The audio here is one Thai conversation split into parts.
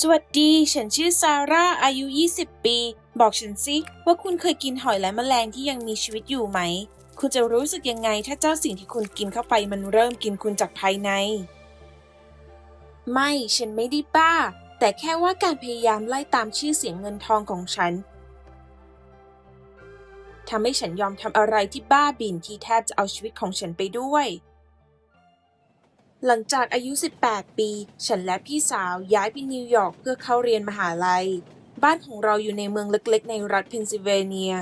สวัสดี ฉันชื่อซาร่า อายุ 20 ปี บอกฉันสิว่าคุณเคยกินหอยและแมลงที่ยังมีชีวิตอยู่ไหม คุณจะรู้สึกยังไงถ้าเจ้าสิ่งที่คุณกินเข้าไปมันเริ่มกินคุณจากภายใน ไม่ ฉันไม่ได้บ้า แต่แค่ว่าการพยายามไล่ตามชื่อเสียงเงินทองของฉันทำให้ฉันยอมทำอะไรที่บ้าบิ่นที่แทบจะเอาชีวิตของฉันไปด้วย หลังจากอายุ 18 ปี ฉันและพี่สาวย้ายไปนิวยอร์กเพื่อเข้าเรียนมหาลัย บ้านของเราอยู่ในเมืองเล็กๆ ในรัฐเพนซิลเวเนีย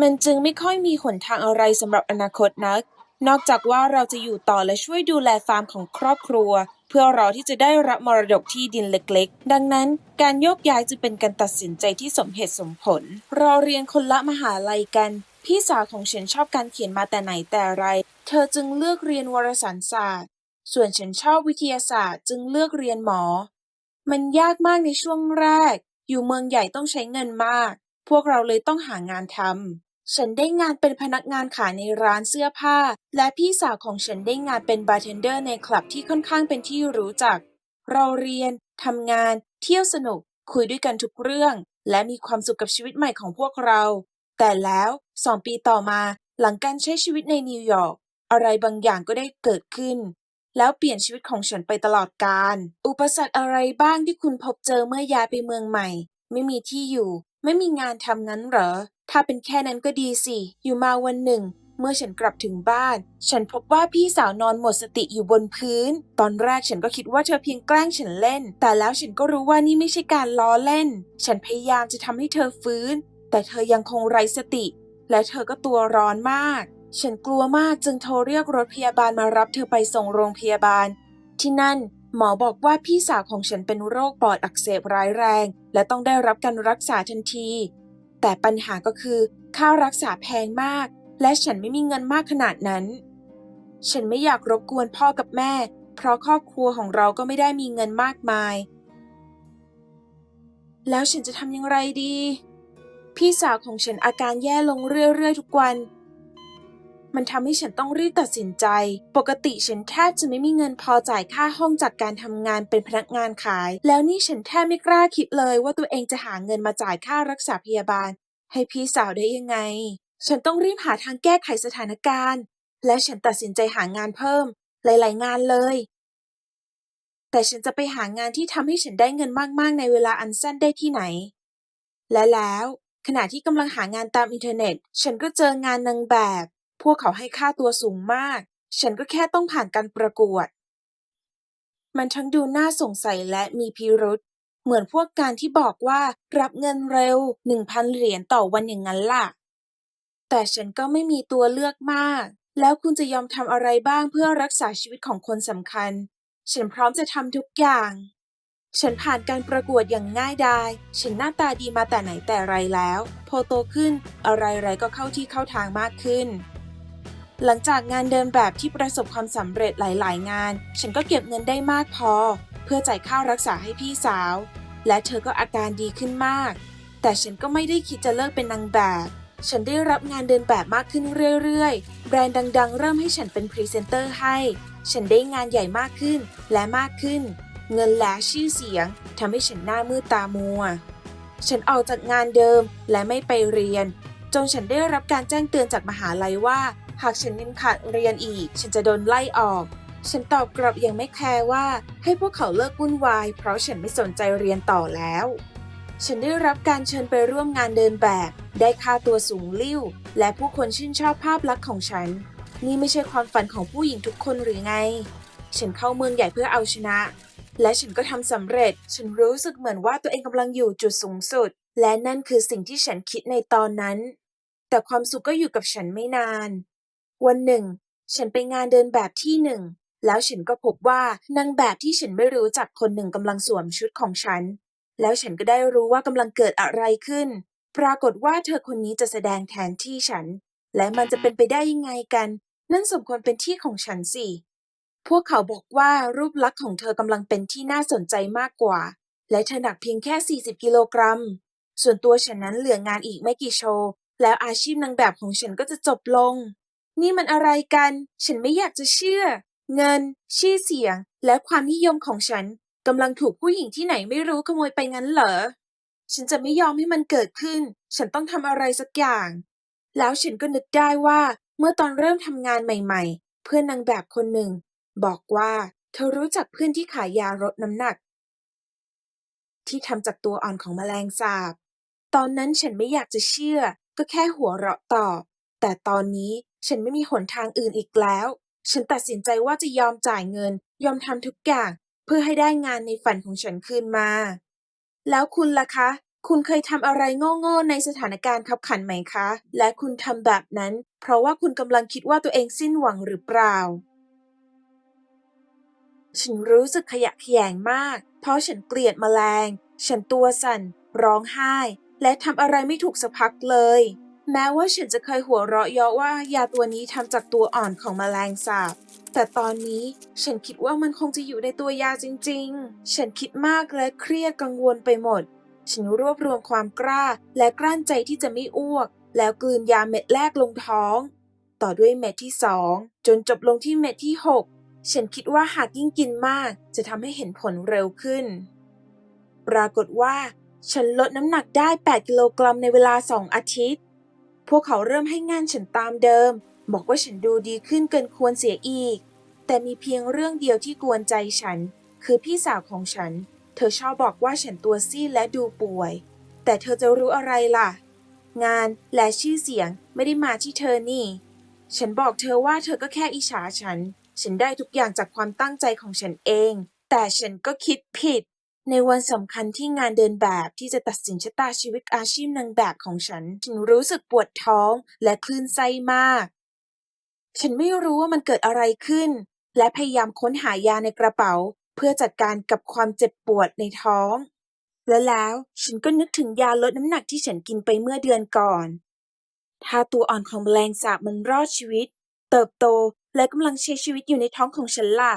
มันจึงไม่ค่อยมีหนทางอะไรสำหรับอนาคตนัก นอกจากว่าเราจะอยู่ต่อและช่วยดูแลฟาร์มของครอบครัว เพื่อรอที่จะได้รับมรดกที่ดินเล็กๆ ดังนั้นการโยกย้ายจึงเป็นการตัดสินใจที่สมเหตุสมผล เราเรียนคนละมหาลัยกันพี่สาวของฉันชอบการเขียนมาแต่ไหนแต่ไร เธอจึงเลือกเรียนวารสารศาสตร์ ส่วนฉันชอบวิทยาศาสตร์จึงเลือกเรียนหมอ มันยากมากในช่วงแรก อยู่เมืองใหญ่ต้องใช้เงินมาก พวกเราเลยต้องหางานทำ ฉันได้งานเป็นพนักงานขายในร้านเสื้อผ้า และพี่สาวของฉันได้งานเป็นบาร์เทนเดอร์ในคลับที่ค่อนข้างเป็นที่รู้จัก เราเรียนทำงาน เที่ยวสนุก คุยด้วยกันทุกเรื่อง และมีความสุขกับชีวิตใหม่ของพวกเรา แต่แล้วสองปีต่อมาหลังการใช้ชีวิตในนิวยอร์กอะไรบางอย่างก็ได้เกิดขึ้น แล้วเปลี่ยนชีวิตของฉันไปตลอดกาล อุปสรรคอะไรบ้างที่คุณพบเจอเมื่อย้ายไปเมืองใหม่ ไม่มีที่อยู่ ไม่มีงานทำงั้นเหรอ ถ้าเป็นแค่นั้นก็ดีสิ อยู่มาวันหนึ่ง เมื่อฉันกลับถึงบ้าน ฉันพบว่าพี่สาวนอนหมดสติอยู่บนพื้น ตอนแรกฉันก็คิดว่าเธอเพียงแกล้งฉันเล่น แต่แล้วฉันก็รู้ว่านี่ไม่ใช่การล้อเล่น ฉันพยายามจะทำให้เธอฟื้น แต่เธอยังคงไร้สติ และเธอก็ตัวร้อนมาก ฉันกลัวมากจึงโทรเรียกรถพยาบาลมารับเธอไปส่งโรงพยาบาล ที่นั่น หมอบอกว่าพี่สาวของฉันเป็นโรคปอดอักเสบร้ายแรง และต้องได้รับการรักษาทันที แต่ปัญหาก็คือค่ารักษาแพงมาก และฉันไม่มีเงินมากขนาดนั้น ฉันไม่อยากรบกวนพ่อกับแม่ เพราะครอบครัวของเราก็ไม่ได้มีเงินมากมาย แล้วฉันจะทำอย่างไรดี พี่สาวของฉันอาการแย่ลงเรื่อยๆทุกวัน มันทำให้ฉันต้องรีบตัดสินใจ ปกติฉันแทบจะไม่มีเงินพอจ่ายค่าห้องจากการทำงานเป็นพนักงานขาย แล้วนี่ฉันแทบไม่กล้าคิดเลยว่าตัวเองจะหาเงินมาจ่ายค่ารักษาพยาบาล ให้พี่สาวได้ยังไง ฉันต้องรีบหาทางแก้ไขสถานการณ์ และฉันตัดสินใจหางานเพิ่ม หลาย ๆ งานเลย แต่ฉันจะไปหางานที่ทำให้ฉันได้เงินมาก ๆ ในเวลาอันสั้นได้ที่ไหน และแล้วขณะที่กำลังหางานตามอินเทอร์เน็ต ฉันก็เจองานนางแบบ วกเขาให้ค่าตัวสูงมาก ฉันก็แค่ต้องผ่านการประกวด มันทั้งดูน่าสงสัยและมีพิรุษ เหมือนพวกการที่บอกว่ารับเงินเร็ว 1,000 เหรียญต่อวันอย่างนั้นล่ะ แต่ฉันก็ไม่มีตัวเลือกมาก แล้วคุณจะยอมทำอะไรบ้างเพื่อรักษาชีวิตของคนสำคัญ ฉันพร้อมจะทำทุกอย่าง ฉันผ่านการประกวดอย่างง่ายดาย ฉันหน้าตาดีมาแต่ไหนแต่ไรแล้ว พอโตขึ้นอะไรๆก็เข้าที่เข้าทางมากขึ้น หลังจากงานเดินแบบที่ประสบความสำเร็จหลายๆ งาน ฉันก็เก็บเงินได้มากพอ เพื่อจ่ายค่ารักษาให้พี่สาว และเธอก็อาการดีขึ้นมาก แต่ฉันก็ไม่ได้คิดจะเลิกเป็นนางแบบ ฉันได้รับงานเดินแบบมากขึ้นเรื่อยๆ แบรนด์ดังๆ เริ่มให้ฉันเป็นพรีเซนเตอร์ให้ ฉันได้งานใหญ่มากขึ้นและมากขึ้น เงินและชื่อเสียงทำให้ฉันหน้ามืดตามัว ฉันออกจากงานเดิมและไม่ไปเรียน จนฉันได้รับการแจ้งเตือนจากมหาลัยว่า หากฉันยังขาดเรียนอีก ฉันจะโดนไล่ออก ฉันตอบกลับอย่างไม่แคร์ว่าให้พวกเขาเลิกวุ่นวาย เพราะฉันไม่สนใจเรียนต่อแล้ว ฉันได้รับการเชิญไปร่วมงานเดินแบบ ได้ค่าตัวสูงลิ่ว และผู้คนชื่นชอบภาพลักษณ์ของฉัน นี่ไม่ใช่ความฝันของผู้หญิงทุกคนหรือไง ฉันเข้าเมืองใหญ่เพื่อเอาชนะ และฉันก็ทำสำเร็จ ฉันรู้สึกเหมือนว่าตัวเองกำลังอยู่จุดสูงสุด และนั่นคือสิ่งที่ฉันคิดในตอนนั้นแต่ความสุขก็อยู่กับฉันไม่นาน วันหนึ่ง ฉันไปงานเดินแบบที่หนึ่ง แล้วฉันก็พบว่านางแบบที่ฉันไม่รู้จักคนหนึ่งกำลังสวมชุดของฉัน แล้วฉันก็ได้รู้ว่ากำลังเกิดอะไรขึ้น ปรากฏว่าเธอคนนี้จะแสดงแทนที่ฉัน และมันจะเป็นไปได้ยังไงกัน นั่นสมควรเป็นที่ของฉันสิ พวกเขาบอกว่ารูปลักษณ์ของเธอกำลังเป็นที่น่าสนใจมากกว่า และเธอหนักเพียงแค่ 40 กิโลกรัม ส่วนตัวฉันนั้นเหลืองานอีกไม่กี่โชว์ แล้วอาชีพนางแบบของฉันก็จะจบลง นี่มันอะไรกัน ฉันไม่อยากจะเชื่อ เงิน ชื่อเสียง และความนิยมของฉันกำลังถูกผู้หญิงที่ไหนไม่รู้ขโมยไปงั้นเหรอ ฉันจะไม่ยอมให้มันเกิดขึ้น ฉันต้องทำอะไรสักอย่าง แล้วฉันก็นึกได้ว่า เมื่อตอนเริ่มทำงานใหม่ ๆ เพื่อนนางแบบคนหนึ่ง บอกว่าเธอรู้จักเพื่อนที่ขายยาลดน้ำหนัก ที่ทำจากตัวอ่อนของแมลงสาบ ตอนนั้นฉันไม่อยากจะเชื่อ ก็แค่หัวเราะตอบแต่ตอนนี้ ฉันไม่มีหนทางอื่นอีกแล้ว ฉันตัดสินใจว่าจะยอมจ่ายเงิน ยอมทำทุกอย่าง เพื่อให้ได้งานในฝันของฉันคืนมา แล้วคุณล่ะคะ คุณเคยทำอะไรโง่ๆในสถานการณ์ขับขันไหมคะ และคุณทำแบบนั้น เพราะว่าคุณกำลังคิดว่าตัวเองสิ้นหวังหรือเปล่า ฉันรู้สึกขยะแขยงมาก เพราะฉันเกลียดแมลง ฉันตัวสั่น ร้องไห้ และทำอะไรไม่ถูกสักพักเลย แม้ว่าฉันจะเคยหัวเราะเยาะว่ายาตัวนี้ทำจากตัวอ่อนของแมลงสาบ แต่ตอนนี้ฉันคิดว่ามันคงจะอยู่ในตัวยาจริงๆ ฉันคิดมากและเครียดกังวลไปหมด ฉันรวบรวมความกล้าและกลั้นใจที่จะไม่อ้วก แล้วกลืนยาเม็ดแรกลงท้อง ต่อด้วยเม็ดที่สองจนจบลงที่เม็ดที่หกฉันคิดว่าหากยิ่งกินมากจะทำให้เห็นผลเร็วขึ้น ปรากฏว่า ฉันลดน้ำหนักได้ 8 กิโลกรัมในเวลา 2 อาทิตย์ พวกเขาเริ่มให้งานฉันตามเดิม บอกว่าฉันดูดีขึ้นเกินควรเสียอีก แต่มีเพียงเรื่องเดียวที่กวนใจฉัน คือพี่สาวของฉัน เธอชอบบอกว่าฉันตัวซีดและดูป่วย แต่เธอจะรู้อะไรล่ะ งานและชื่อเสียงไม่ได้มาที่เธอนี่ ฉันบอกเธอว่าเธอก็แค่อิจฉาฉัน ฉันได้ทุกอย่างจากความตั้งใจของฉันเอง แต่ฉันก็คิดผิด ในวันสำคัญที่งานเดินแบบที่จะตัดสินชะตาชีวิตอาชีพนางแบบของฉัน ฉันรู้สึกปวดท้องและคลื่นไส้มาก ฉันไม่รู้ว่ามันเกิดอะไรขึ้น และพยายามค้นหายาในกระเป๋า เพื่อจัดการกับความเจ็บปวดในท้อง และแล้วฉันก็นึกถึงยาลดน้ำหนักที่ฉันกินไปเมื่อเดือนก่อน ถ้าตัวอ่อนของแมลงสาบมันรอดชีวิต เติบโตและกำลังใช้ชีวิตอยู่ในท้องของฉันล่ะ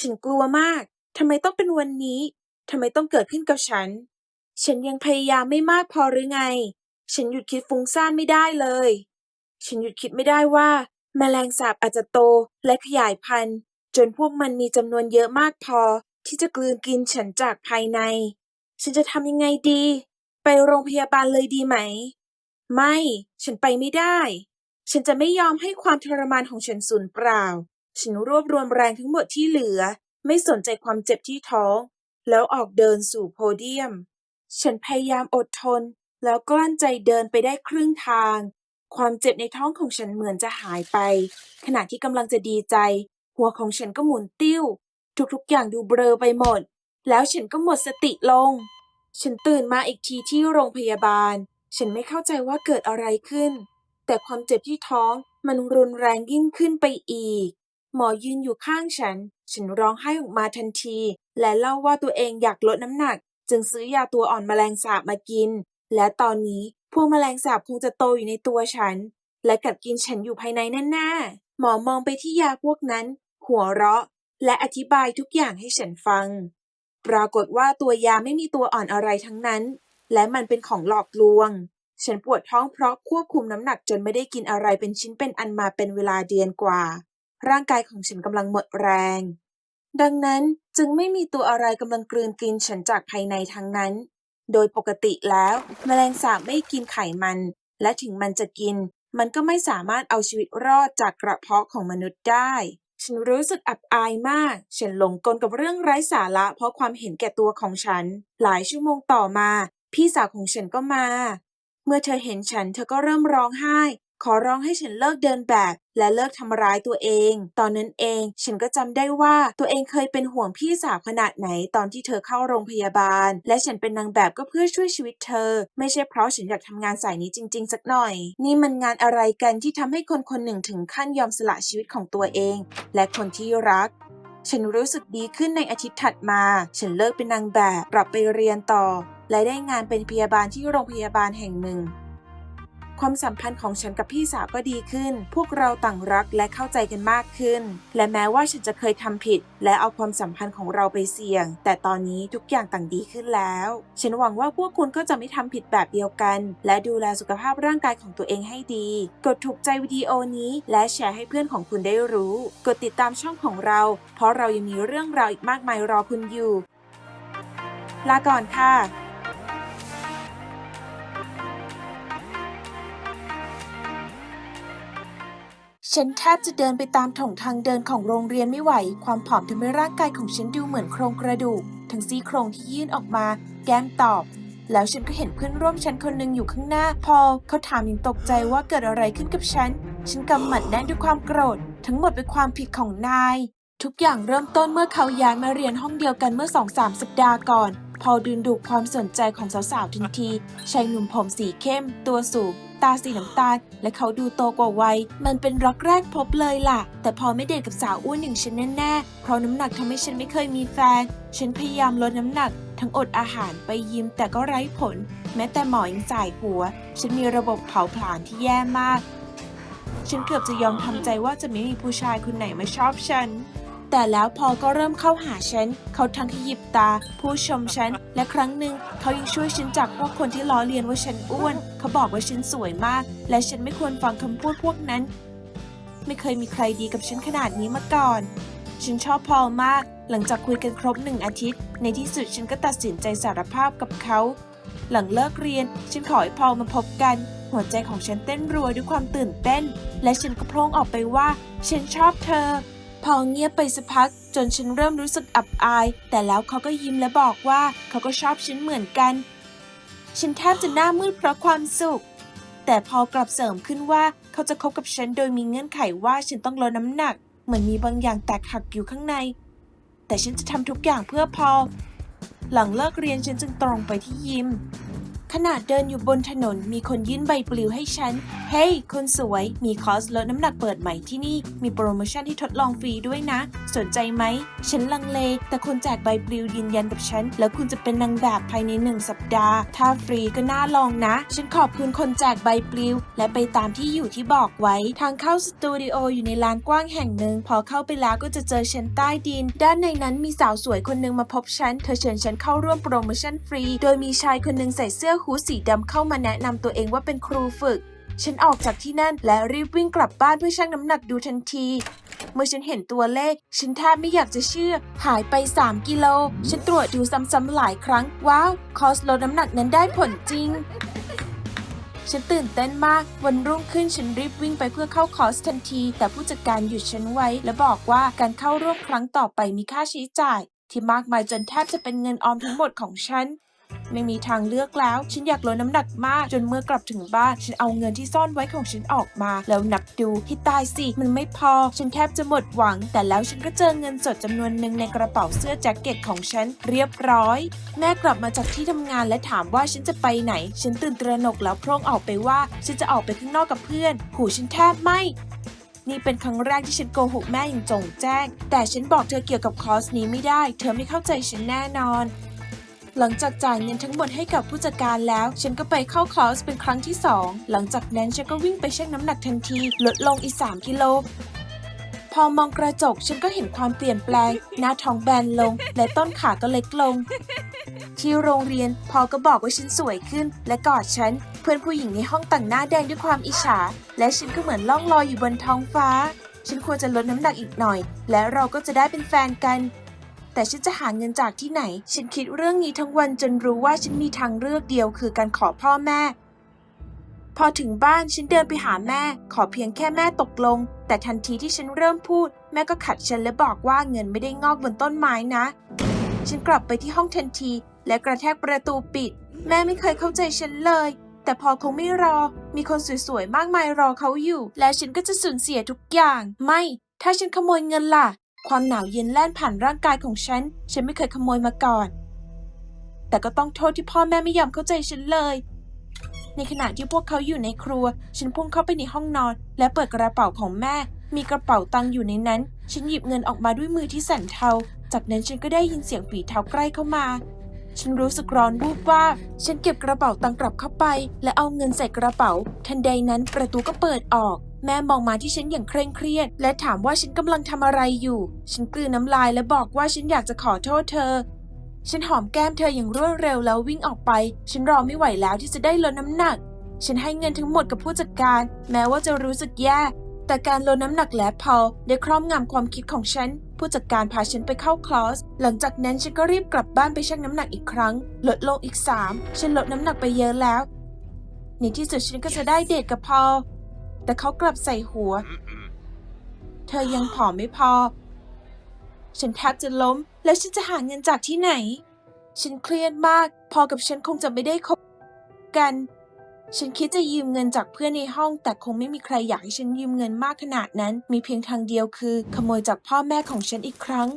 ฉันกลัวมากทำไมต้องเป็นวันนี้ ทำไมต้องเกิดขึ้นกับฉัน ฉันยังพยายามไม่มากพอหรือไง ฉันหยุดคิดฟุ้งซ่านไม่ได้เลย ฉันหยุดคิดไม่ได้ว่า แมลงสาบอาจจะโตและขยายพันธุ์ จนพวกมันมีจำนวนเยอะมากพอ ที่จะกลืนกินฉันจากภายใน ฉันจะทำยังไงดี ไปโรงพยาบาลเลยดีไหม ไม่ ฉันไปไม่ได้ ฉันจะไม่ยอมให้ความทรมานของฉันสูญเปล่า ฉันรวบรวมแรงทั้งหมดที่เหลือ ไม่สนใจความเจ็บที่ท้อง แล้วออกเดินสู่โพเดียม ฉันพยายามอดทน แล้วกลั้นใจเดินไปได้ครึ่งทาง ความเจ็บในท้องของฉันเหมือนจะหายไป ขณะที่กำลังจะดีใจ หัวของฉันก็หมุนติ้ว ทุกๆอย่างดูเบลอไปหมด แล้วฉันก็หมดสติลง ฉันตื่นมาอีกทีที่โรงพยาบาล ฉันไม่เข้าใจว่าเกิดอะไรขึ้น แต่ความเจ็บที่ท้องมันรุนแรงยิ่งขึ้นไปอีก หมอยืนอยู่ข้างฉัน ฉันร้องไห้ออกมาทันที และเล่าว่าตัวเองอยากลดน้ำหนัก จึงซื้อยาตัวอ่อนแมลงสาบมากิน และตอนนี้พวกแมลงสาบคงจะโตอยู่ในตัวฉัน และกัดกินฉันอยู่ภายในแน่ๆหมอมองไปที่ยาพวกนั้น หัวเราะ และอธิบายทุกอย่างให้ฉันฟัง ปรากฏว่าตัวยาไม่มีตัวอ่อนอะไรทั้งนั้น และมันเป็นของหลอกลวง ฉันปวดท้องเพราะควบคุมน้ำหนักจนไม่ได้กินอะไรเป็นชิ้นเป็นอันมาเป็นเวลาเดือนกว่า ร่างกายของฉันกำลังหมดแรง ดังนั้นจึงไม่มีตัวอะไรกำลังกลืนกินฉันจากภายในทั้งนั้น โดยปกติแล้วแมลงสาบไม่กินไขมัน และถึงมันจะกิน มันก็ไม่สามารถเอาชีวิตรอดจากกระเพาะของมนุษย์ได้ ฉันรู้สึกอับอายมาก ฉันหลงกลกับเรื่องไร้สาระเพราะความเห็นแก่ตัวของฉัน หลายชั่วโมงต่อมา พี่สาวของฉันก็มา เมื่อเธอเห็นฉันเธอก็เริ่มร้องไห้ ขอร้องให้ฉันเลิกเดินแบบ และเลิกทำร้ายตัวเอง ตอนนั้นเอง ฉันก็จำได้ว่าตัวเองเคยเป็นห่วงพี่สาวขนาดไหนตอนที่เธอเข้าโรงพยาบาล และฉันเป็นนางแบบก็เพื่อช่วยชีวิตเธอ ไม่ใช่เพราะฉันอยากทำงานสายนี้จริง ๆ สักหน่อย นี่มันงานอะไรกันที่ทำให้คนคนหนึ่งถึงขั้นยอมสละชีวิตของตัวเอง และคนที่รักฉันรู้สึกดีขึ้นในอาทิตย์ถัดมา ฉันเลิกเป็นนางแบบ กลับไปเรียนต่อ และได้งานเป็นพยาบาลที่โรงพยาบาลแห่งหนึ่ง ความสัมพันธ์ของฉันกับพี่สาวก็ดีขึ้น พวกเราต่างรักและเข้าใจกันมากขึ้น และแม้ว่าฉันจะเคยทำผิด และเอาความสัมพันธ์ของเราไปเสี่ยง แต่ตอนนี้ทุกอย่างต่างดีขึ้นแล้ว ฉันหวังว่าพวกคุณก็จะไม่ทำผิดแบบเดียวกัน และดูแลสุขภาพร่างกายของตัวเองให้ดี กดถูกใจวิดีโอนี้และแชร์ให้เพื่อนของคุณได้รู้ กดติดตามช่องของเรา เพราะเรายังมีเรื่องราวอีกมากมายรอคุณอยู่ ลาก่อนค่ะ ฉันแทบจะเดินไปตามถงทางเดินของโรงเรียนไม่ไหว ความผอมทำให้ร่างกายของฉันดูเหมือนโครงกระดูก ทั้งซี่โครงที่ยื่นออกมา แก้มตอบ แล้วฉันก็เห็นเพื่อนร่วมชั้นคนหนึ่งอยู่ข้างหน้า พอเขาถามอย่างตกใจว่าเกิดอะไรขึ้นกับฉัน ฉันกำหมัดแน่นด้วยความโกรธ ทั้งหมดเป็นความผิดของนาย ทุกอย่างเริ่มต้นเมื่อเขาย้ายมาเรียนห้องเดียวกันเมื่อสองสามสัปดาห์ก่อน พอดึงดูดความสนใจของสาวๆทันทีชายหนุ่มผมสีเข้ม ตัวสูง ตาสีน้ำตาล และเขาดูโตกว่าวัย มันเป็นรักแรกพบเลยล่ะ แต่พอไม่เดทกับสาวอ้วนอย่างฉันแน่ๆ เพราะน้ำหนักทำให้ฉันไม่เคยมีแฟน ฉันพยายามลดน้ำหนัก ทั้งอดอาหารไปยิมแต่ก็ไร้ผล แม้แต่หมอยังจ่ายหัว ฉันมีระบบเผาผลาญที่แย่มาก ฉันเกือบจะยอมทำใจว่าจะไม่มีผู้ชายคนไหนมาชอบฉัน แต่แล้วพอก็เริ่มเข้าหาฉัน เขาทั้งที่หยิบตา ผู้ชมฉัน และครั้งหนึ่งเขายังช่วยฉันจากพวกคนที่ล้อเลียนว่าฉันอ้วน เขาบอกว่าฉันสวยมาก และฉันไม่ควรฟังคำพูดพวกนั้น ไม่เคยมีใครดีกับฉันขนาดนี้มาก่อน ฉันชอบพอลมาก หลังจากคุยกันครบหนึ่งอาทิตย์ ในที่สุดฉันก็ตัดสินใจสารภาพกับเขา หลังเลิกเรียน ฉันขอให้พอลมาพบกันหัวใจของฉันเต้นรัวด้วยความตื่นเต้น และฉันก็พร่งออกไปว่า ฉันชอบเธอ พอเงียบไปสักพัก จนฉันเริ่มรู้สึกอับอาย แต่แล้วเขาก็ยิ้มและบอกว่าเขาก็ชอบฉันเหมือนกัน ฉันแทบจะหน้ามืดเพราะความสุข แต่พอกลับเสริมขึ้นว่าเขาจะคบกับฉันโดยมีเงื่อนไขว่าฉันต้องลดน้ำหนัก เหมือนมีบางอย่างแตกหักอยู่ข้างใน แต่ฉันจะทำทุกอย่างเพื่อพอลหลังเลิกเรียนฉันจึงตรงไปที่ยิม ขณะเดินอยู่บนถนนมีคนยื่นใบปลิวให้ฉัน เฮ้ยคนสวย มีคอร์สลดน้ำหนักเปิดใหม่ที่นี่ มีโปรโมชั่นที่ทดลองฟรีด้วยนะ สนใจไหม ฉันลังเล แต่คนแจกใบปลิวยืนยันกับฉัน แล้วคุณจะเป็นนางแบบภายในหนึ่งสัปดาห์ ถ้าฟรีก็น่าลองนะ ฉันขอบคุณคนแจกใบปลิว และไปตามที่อยู่ที่บอกไว้ ทางเข้าสตูดิโออยู่ในลานกว้างแห่งหนึ่ง พอเข้าไปแล้วก็จะเจอฉันใต้ดิน ด้านในนั้นมีสาวสวยคนหนึ่งมาพบฉัน เธอเชิญฉันเข้าร่วมโปรโมชั่นฟรี โดยมีชายคนหนึ่งใส่เสื้อฮู้สีดำเข้ามาแนะนำตัวเองว่าเป็นครูฝึก ฉันออกจากที่นั่นและรีบวิ่งกลับบ้านเพื่อชั่งน้ำหนักดูทันที เมื่อฉันเห็นตัวเลข ฉันแทบไม่อยากจะเชื่อ หายไป 3 กิโล ฉันตรวจดูซ้ำๆหลายครั้ง ว้าว คอสลดน้ำหนักนั้นได้ผลจริงฉันตื่นเต้นมาก วันรุ่งขึ้นฉันรีบวิ่งไปเพื่อเข้าคอร์สทันที แต่ผู้จัดการหยุดฉันไว้ และบอกว่าการเข้าร่วมครั้งต่อไปมีค่าใช้จ่าย ที่มากมายจนแทบจะเป็นเงินออมทั้งหมดของฉัน ไม่มีทางเลือกแล้ว ฉันอยากลดน้ำหนักมาก จนเมื่อกลับถึงบ้าน ฉันเอาเงินที่ซ่อนไว้ของฉันออกมา แล้วนับดูที่ตายสิ มันไม่พอ ฉันแทบจะหมดหวัง แต่แล้วฉันก็เจอเงินสดจำนวนหนึ่งในกระเป๋าเสื้อแจ็คเก็ตของฉันเรียบร้อย แม่กลับมาจากที่ทำงานและถามว่าฉันจะไปไหน ฉันตื่นตระหนกแล้วพร่งออกไปว่า ฉันจะออกไปข้างนอกกับเพื่อน หูฉันแทบไหมนี่เป็นครั้งแรกที่ฉันโกหกแม่อย่างจงแจ้ง แต่ฉันบอกเธอเกี่ยวกับคอร์สนี้ไม่ได้ เธอไม่เข้าใจฉันแน่นอน หลังจากจ่ายเงินทั้งหมดให้กับผู้จัดการแล้ว ฉันก็ไปเข้าคอร์สเป็นครั้งที่ 2 หลังจากนั้นฉันก็วิ่งไปชั่งน้ำหนักทันที ลดลงอีก 3 กิโลพอมองกระจกฉันก็เห็นความเปลี่ยนแปลง หน้าท้องแบนลง และต้นขาก็เล็กลง ที่โรงเรียนพอก็บอกว่าฉันสวยขึ้น และกอดฉัน เพื่อนผู้หญิงในห้องแต่งหน้าแดงด้วยความอิจฉา และฉันก็เหมือนล่องลอยอยู่บนท้องฟ้า ฉันควรจะลดน้ำหนักอีกหน่อย และเราก็จะได้เป็นแฟนกัน แต่ฉันจะหาเงินจากที่ไหน ฉันคิดเรื่องนี้ทั้งวันจนรู้ว่าฉันมีทางเลือกเดียวคือการขอพ่อแม่ พอถึงบ้านฉันเดินไปหาแม่ ขอเพียงแค่แม่ตกลง แต่ทันทีที่ฉันเริ่มพูด แม่ก็ขัดฉันและบอกว่าเงินไม่ได้งอกบนต้นไม้นะ ฉันกลับไปที่ห้องทันที และกระแทกประตูปิด แม่ไม่เคยเข้าใจฉันเลย แต่พอคงไม่รอ มีคนสวยๆมากมายรอเขาอยู่ แล้วฉันก็จะสูญเสียทุกอย่าง ไม่ ถ้าฉันขโมยเงินล่ะ ความหนาวเย็นแล่นผ่านร่างกายของฉัน ฉันไม่เคยขโมยมาก่อน แต่ก็ต้องโทษที่พ่อแม่ไม่ยอมเข้าใจฉันเลย ในขณะที่พวกเขาอยู่ในครัว ฉันพุ่งเข้าไปในห้องนอน และเปิดกระเป๋าของแม่ มีกระเป๋าตังค์อยู่ในนั้น ฉันหยิบเงินออกมาด้วยมือที่สั่นเทา จากนั้นฉันก็ได้ยินเสียงฝีเท้าใกล้เข้ามา ฉันรู้สึกร้อนวูบว่า ฉันเก็บกระเป๋าตังค์กลับเข้าไป และเอาเงินใส่กระเป๋า ทันใดนั้นประตูก็เปิดออก แม่มองมาที่ฉันอย่างเคร่งเครียด และถามว่าฉันกำลังทำอะไรอยู่ ฉันกลืนน้ำลายและบอกว่าฉันอยากจะขอโทษเธอ ฉันหอมแก้มเธออย่างรวดเร็วแล้ววิ่งออกไป ฉันรอไม่ไหวแล้วที่จะได้ลดน้ำหนัก ฉันให้เงินทั้งหมดกับผู้จัดการ แม้ว่าจะรู้สึกแย่ แต่การลดน้ำหนักและพอได้ครอบงำความคิดของฉัน ผู้จัดการพาฉันไปเข้าคลอส หลังจากนั้นฉันก็รีบกลับบ้านไปชั่งน้ำหนักอีกครั้ง ลดลงอีกสามฉันลดน้ำหนักไปเยอะแล้วในที่สุดฉันก็จะได้เดทกับพอ แต่เขากลับใส่หัว เธอยังผอมไม่พอ ฉันแทบจะล้ม แล้วฉันจะหาเงินจากที่ไหน ฉันเครียดมาก พอกับฉันคงจะไม่ได้คบกัน ฉันคิดจะยืมเงินจากเพื่อนในห้อง แต่คงไม่มีใครอยากให้ฉันยืมเงินมากขนาดนั้น มีเพียงทางเดียวคือ ขโมยจากพ่อแม่ของฉันอีกครั้ง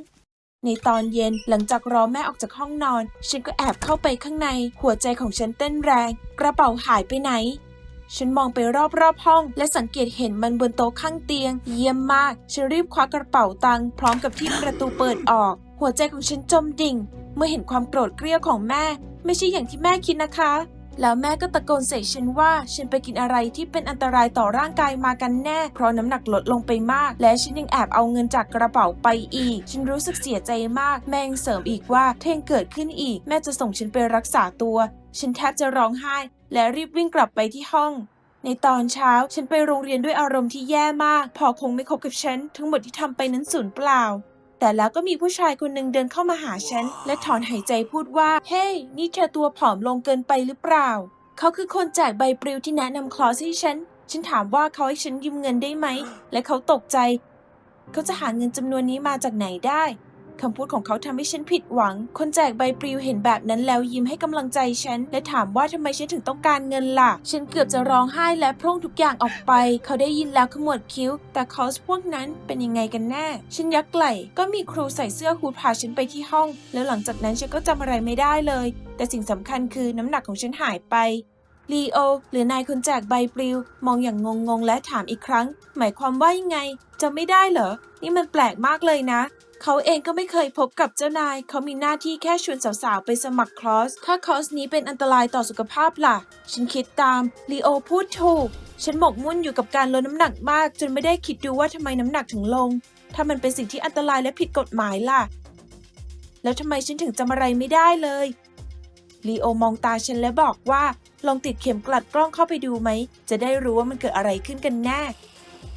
ในตอนเย็นหลังจากรอแม่ออกจากห้องนอน ฉันก็แอบเข้าไปข้างใน หัวใจของฉันเต้นแรง กระเป๋าหายไปไหน ฉันมองไปรอบๆห้อง และสังเกตเห็นมันบนโต๊ะข้างเตียง เยี่ยมมาก ฉันรีบคว้ากระเป๋าตังค์พร้อมกับที่ประตูเปิดออก หัวใจของฉันจมดิ่ง เมื่อเห็นความโกรธเกรี้ยวของแม่ ไม่ใช่อย่างที่แม่คิดนะคะ แล้วแม่ก็ตะโกนใส่ฉันว่าฉันไปกินอะไรที่เป็นอันตรายต่อร่างกายมากันแน่ เพราะน้ำหนักลดลงไปมาก และฉันยังแอบเอาเงินจากกระเป๋าไปอีก ฉันรู้สึกเสียใจมาก แม่ยังเสริมอีกว่าถ้ายังเกิดขึ้นอีก แม่จะส่งฉันไปรักษาตัว ฉันแทบจะร้องไห้ และรีบวิ่งกลับไปที่ห้อง ในตอนเช้าฉันไปโรงเรียนด้วยอารมณ์ที่แย่มาก พอคงไม่คบกับฉัน ทั้งหมดที่ทำไปนั้นสูญเปล่า แต่แล้วก็มีผู้ชายคนหนึ่งเดินเข้ามาหาฉัน และถอนหายใจพูดว่า เฮ้ hey, นี่เธอตัวผอมลงเกินไปหรือเปล่า เขาคือคนแจกใบปลิวที่แนะนำคลอสให้ฉัน ฉันถามว่าเขาให้ฉันยืมเงินได้ไหม และเขาตกใจ เขาจะหาเงินจำนวนนี้มาจากไหนได้ คำพูดของเขาทำให้ฉันผิดหวัง คนแจกใบปลิวเห็นแบบนั้นแล้วยิ้มให้กำลังใจฉัน และถามว่าทำไมฉันถึงต้องการเงินล่ะ ฉันเกือบจะร้องไห้และพร่งทุกอย่างออกไป เขาได้ยินแล้วขมวดคิ้ว แต่คอสพวกนั้นเป็นยังไงกันแน่ ฉันยักไหล่ก็มีครูใส่เสื้อฮูดพาฉันไปที่ห้อง แล้วหลังจากนั้นฉันก็จำอะไรไม่ได้เลย แต่สิ่งสำคัญคือน้ำหนักของฉันหายไปลีโอหรือนายคนแจกใบปลิว มองอย่างงงๆ และถามอีกครั้ง หมายความว่ายังไงจะไม่ได้เหรอ นี่มันแปลกมากเลยนะ เขาเองก็ไม่เคยพบกับเจ้านาย เขามีหน้าที่แค่ชวนสาวๆ ไปสมัครคลอสถ้าคอร์สนี้เป็นอันตรายต่อสุขภาพล่ะ ฉันคิดตามลีโอพูดถูก ฉันหมกมุ่นอยู่กับการลดน้ำหนักมาก จนไม่ได้คิดดูว่าทำไมน้ำหนักถึงลง ถ้ามันเป็นสิ่งที่อันตรายและผิดกฎหมายล่ะ แล้วทำไมฉันถึงจำอะไรไม่ได้เลยลีโอมองตาฉันและบอกว่า ลองติดเข็มกลัดกล้องเข้าไปดูไหม จะได้รู้ว่ามันเกิดอะไรขึ้นกันแน่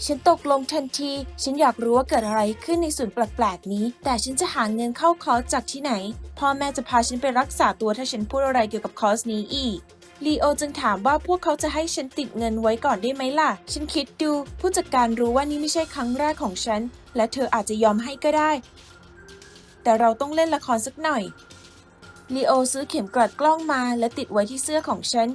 ฉันตกลงทันที ฉันอยากรู้ว่าเกิดอะไรขึ้นในศูนย์แปลกๆนี้ แต่ฉันจะหาเงินเข้าคอร์สจากที่ไหน พ่อแม่จะพาฉันไปรักษาตัวถ้าฉันพูดอะไรเกี่ยวกับคอร์สนี้อีก ลีโอจึงถามว่าพวกเขาจะให้ฉันติดเงินไว้ก่อนได้ไหมล่ะ ฉันคิดดู ผู้จัดการรู้ว่านี่ไม่ใช่ครั้งแรกของฉัน และเธออาจจะยอมให้ก็ได้ แต่เราต้องเล่นละครสักหน่อย ลีโอซื้อเข็มกลัดกล้องมาและติดไว้ที่เสื้อของฉัน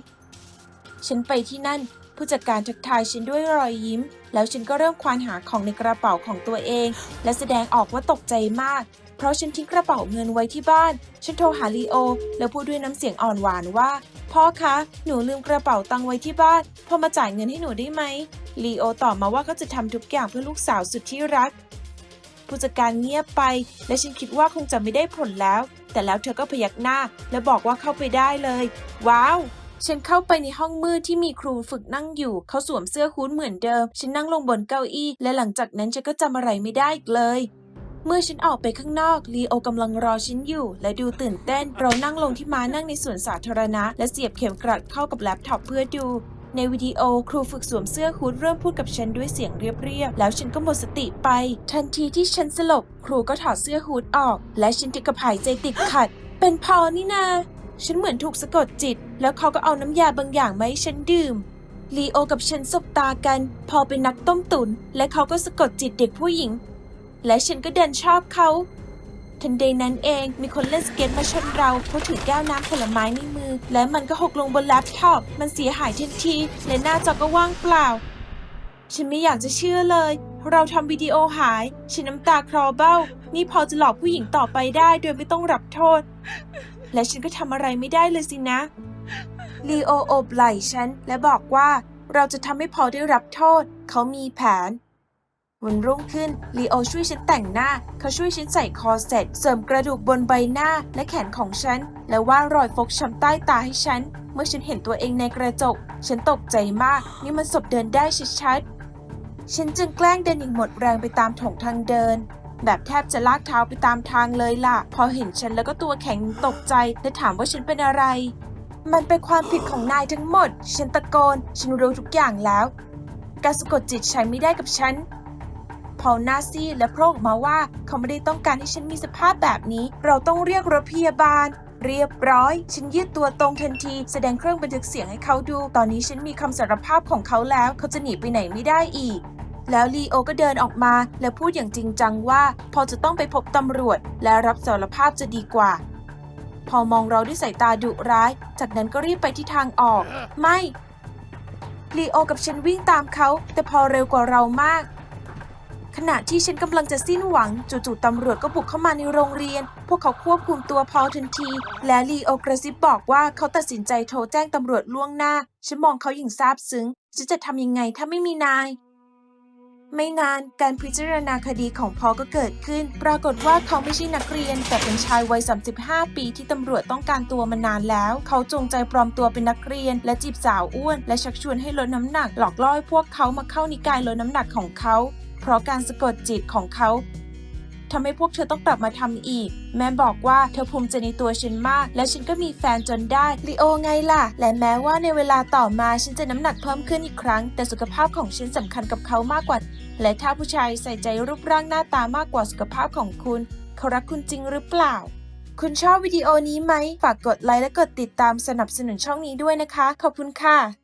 ฉันไปที่นั่น ผู้จัดการทักทายฉันด้วยรอยยิ้ม แล้วฉันก็เริ่มควานหาของในกระเป๋าของตัวเอง และแสดงออกว่าตกใจมาก เพราะฉันทิ้งกระเป๋าเงินไว้ที่บ้าน ฉันโทรหาลีโอ แล้วพูดด้วยน้ำเสียงอ่อนหวานว่า พ่อคะ หนูลืมกระเป๋าตังไว้ที่บ้าน พ่อมาจ่ายเงินให้หนูได้ไหมลีโอตอบมาว่าเขาจะทำทุกอย่างเพื่อลูกสาวสุดที่รักผู้จัดการเงียบไป และฉันคิดว่าคงจะไม่ได้ผลแล้ว แต่แล้วเธอก็พยักหน้า และบอกว่าเข้าไปได้เลย ว้าว ฉันเข้าไปในห้องมืดที่มีครูฝึกนั่งอยู่ เขาสวมเสื้อฮู้ดเหมือนเดิม ฉันนั่งลงบนเก้าอี้ และหลังจากนั้นฉันก็จำอะไรไม่ได้อีกเลยเมื่อฉันออกไปข้างนอกลีโอกำลังรอฉันอยู่ และดูตื่นเต้น เรานั่งลงที่ม้านั่งในสวนสาธารณะ และเสียบเข็มกลัดเข้ากับแล็ปท็อปเพื่อดู ในวิดีโอครูฝึกสวมเสื้อฮูดเริ่มพูดกับฉันด้วยเสียงเรียบๆ แล้วฉันก็หมดสติไป ทันทีที่ฉันสลบ ครูก็ถอดเสื้อฮูดออก และฉันติดกับหายใจติดขัด เป็นพอนี่นา ฉันเหมือนถูกสะกดจิต แล้วเขาก็เอาน้ำยาบางอย่างมาให้ฉันดื่ม ลีโอกับฉันสบตากัน พอเป็นนักต้มตุน และเขาก็สะกดจิตเด็กผู้หญิง และฉันก็เดินชอบเขา ทันใดนั้นเองมีคนเล่นสเก็ตมาชนเราเขาะถือแก้วน้ำผลไม้ในมือ และมันก็หกลงบนแล็ปท็อป มันเสียหายทันทีและหน้าจอก็ว่างเปล่า ฉันไม่อยากจะเชื่อเลย เราทำวิดีโอหาย ฉันน้ำตาคลอเบ้า นี่พอจะหลอกผู้หญิงต่อไปได้โดยไม่ต้องรับโทษ และฉันก็ทำอะไรไม่ได้เลยสินะ ลีโอโอบไหล่ฉันและบอกว่าเราจะทำให้พอได้รับโทษ เขามีแผน วันรุ่งขึ้นลีโอช่วยฉันแต่งหน้า เขาช่วยฉันใส่คอร์เซ็ตเสริมกระดูกบนใบหน้าและแขนของฉัน และวาดรอยฟกช้ำใต้ตาให้ฉัน เมื่อฉันเห็นตัวเองในกระจก ฉันตกใจมาก นี่มันศพเดินได้ชัดๆฉันจึงแกล้งเดินอย่างหมดแรงไปตามถงทางเดิน แบบแทบจะลากเท้าไปตามทางเลยล่ะ พอเห็นฉันแล้วก็ตัวแข็งตกใจและถามว่าฉันเป็นอะไร มันเป็นความผิดของนายทั้งหมด ฉันตะโกน ฉันรู้ทุกอย่างแล้ว การสะกดจิตใช้ไม่ได้กับฉันพอลนาซีดและโพรออกมาว่าเขาไม่ได้ต้องการให้ฉันมีสภาพแบบนี้ เราต้องเรียกรถพยาบาล เรียบร้อย ฉันยืดตัวตรงทันที แสดงเครื่องบันทึกเสียงให้เขาดู ตอนนี้ฉันมีคำสารภาพของเขาแล้ว เขาจะหนีไปไหนไม่ได้อีก แล้วลีโอก็เดินออกมา และพูดอย่างจริงจังว่า พอจะต้องไปพบตำรวจ และรับสารภาพจะดีกว่า พอมองเราด้วยสายตาดุร้าย จากนั้นก็รีบไปที่ทางออก ไม่ลีโอกับฉันวิ่งตามเขา แต่พอเร็วกว่าเรามาก ขณะที่ฉันกำลังจะสิ้นหวัง จู่ๆตำรวจก็บุกเข้ามาในโรงเรียน พวกเขาควบคุมตัวพอลทันที และลีโอกระซิบบอกว่าเขาตัดสินใจโทรแจ้งตำรวจล่วงหน้า ฉันมองเขาอย่างซาบซึ้งฉันจะทำยังไงถ้าไม่มีนาย ไม่นานการพิจารณาคดีของพอก็เกิดขึ้น ปรากฏว่าเขาไม่ใช่นักเรียน แต่เป็นชายวัย 35 ปีที่ตำรวจต้องการตัวมานานแล้ว เขาจงใจปลอมตัวเป็นนักเรียน และจีบสาวอ้วน และชักชวนให้ลดน้ำหนัก หลอกล่อให้พวกเขามาเข้านิกายลดน้ำหนักของเขา เพราะการสะกดจิตของเขาทำให้พวกเธอต้องกลับมาทำอีก แม่บอกว่าเธอภูมิใจในตัวฉันมาก และฉันก็มีแฟนจนได้ลีโอไงล่ะ และแม้ว่าในเวลาต่อมาฉันจะน้ำหนักเพิ่มขึ้นอีกครั้ง แต่สุขภาพของฉันสำคัญกับเขามากกว่า และถ้าผู้ชายใส่ใจรูปร่างหน้าตามากกว่าสุขภาพของคุณ เขารักคุณจริงหรือเปล่า คุณชอบวิดีโอนี้ไหม ฝากกดไลค์และกดติดตามสนับสนุนช่องนี้ด้วยนะคะ ขอบคุณค่ะ